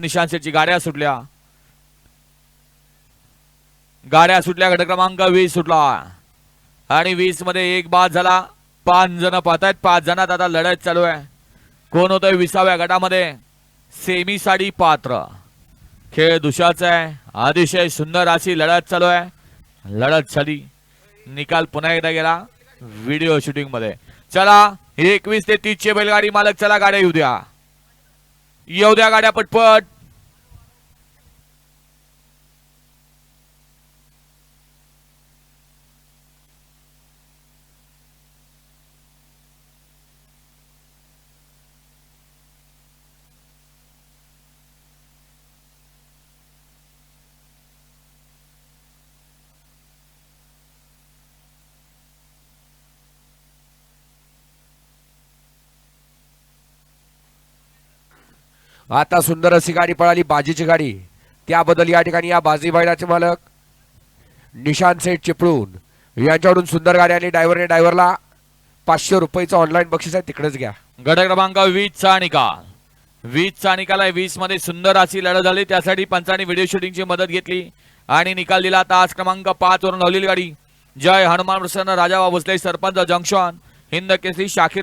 निशांत शेठची गाड्या सुटल्या. गाड्या सुटल्या गट क्रमांक वीस सुटला. आणि वीसमध्ये एक बाद झाला. पाच जण पाहतायत पाच जणात आता लढत चालू आहे. कोण होतंय विसाव्या गटामध्ये? सेमी साडी पात्र. खेळ दुशाचा आहे. अतिशय सुंदर अशी लढत चालू आहे. लढत झाली. निकाल पुन्हा एकदा गेला. व्हिडिओ शूटिंगमध्ये चला एकवीस ते तीस चे बैलगाडी मालक चला गाड्या येऊ द्या. येऊ द्या गाड्या पटपट. आता सुंदर अशी गाडी पळाली बाजीची गाडी. त्याबद्दल या ठिकाणी या बाजी बैलाचे मालक निशान सेठ चिपळून यांच्याकडून सुंदर गाडी आणि ड्रायव्हरने ड्रायव्हरला पाचशे रुपयेचं ऑनलाईन बक्षीस आहे तिकडेच घ्या. गट क्रमांक वीस चा निकाल वीस चा निकाल आहे वीसमध्ये सुंदर अशी लढत झाली. त्यासाठी पंचांनी व्हिडिओ शूटिंगची मदत घेतली आणि निकाल दिला. तास क्रमांक पाच वरून लावलेली गाडी. जय हनुमान प्रसन्न राजा भोसले सरपंच जंक्शन हिंद केसरी शाखीर